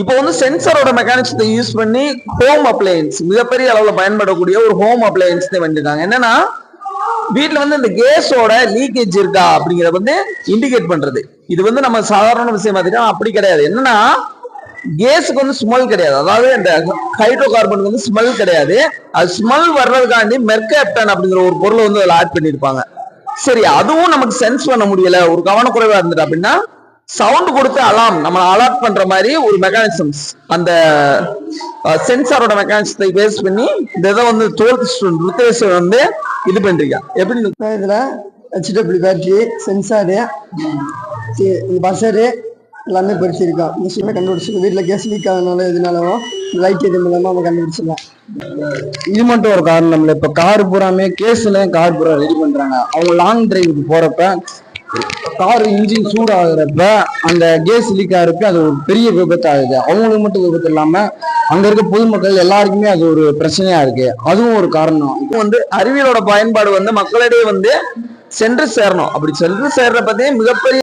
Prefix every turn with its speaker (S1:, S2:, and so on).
S1: இப்போ வந்து சென்சரோட மெக்கானிக்ஸத்தை யூஸ் பண்ணி ஹோம் அப்ளையன்ஸ் மிகப்பெரிய அளவில் பயன்படக்கூடிய ஒரு ஹோம் அப்ளையன்ஸ் வந்துருக்காங்க. என்னன்னா வீட்டில் வந்து இந்த கேஸோட லீக்கேஜ் இருக்கா அப்படிங்கிறத வந்து இண்டிகேட் பண்றது. இது வந்து நம்ம சாதாரண விஷயம் பார்த்துக்கலாம் அப்படி கிடையாது. என்னன்னா கேஸுக்கு வந்து ஸ்மெல் கிடையாது. அதாவது இந்த ஹைட்ரோ கார்பனுக்கு வந்து ஸ்மெல் கிடையாது. அது ஸ்மெல் வர்றதுக்காண்டி மெர்கேப்டன் அப்படிங்கிற ஒரு பொருளை வந்து அதில் ஆட் பண்ணியிருப்பாங்க சரி அதுவும் நமக்கு சென்ஸ் பண்ண முடியல. ஒரு கவனக்குறைவா இருந்துட்டு அப்படின்னா சவுண்ட் கொடுத்து அலாம் நம்ம அலர்ட் பண்ற மாதிரி ஒரு மெக்கானிசம்ஸ் அந்த சென்சாரோட மெக்கானிசத்தை பேஸ் பண்ணி இந்த இதை வந்து டுவெல்த் ஸ்டூடெண்ட் ருத்தேஸ்வர் வந்து இது பண்றீங்க எப்படி
S2: இதில் ஹெச்டபிள்யூ பேட்டரி சென்சாரு பசரு எல்லாமே படிச்சிருக்கோம் மிஷினே கண்டுபிடிச்சிருக்கோம் வீட்டில் கேஸ் லீக் ஆகுதுனால எதுனாலும் லைட் இது மூலமாக நம்ம கண்டுபிடிச்சிடலாம்
S3: இது மட்டும் ஒரு காரணம் இல்லை. இப்போ கார் பூராமே கேஸ்ல கார் பூரா ரெடி பண்றாங்க. அவங்க லாங் டிரைவுக்கு போறப்ப கார் இன்ஜின் சூடாகிறப்ப அந்த கேஸ் லீக் ஆகிறப்ப அது ஒரு பெரிய விபத்து ஆகுது அவங்களுக்கு மட்டும் விபத்து இல்லாமல் அங்கே இருக்க பொதுமக்கள் எல்லாருக்குமே அது ஒரு பிரச்சனையா இருக்கு. அதுவும் ஒரு காரணம்.
S1: இப்போ வந்து அறிவியலோட பயன்பாடு வந்து மக்களிடையே வந்து சென்று சேரணும். அப்படி சென்று சேர்ற பத்தி மிகப்பெரிய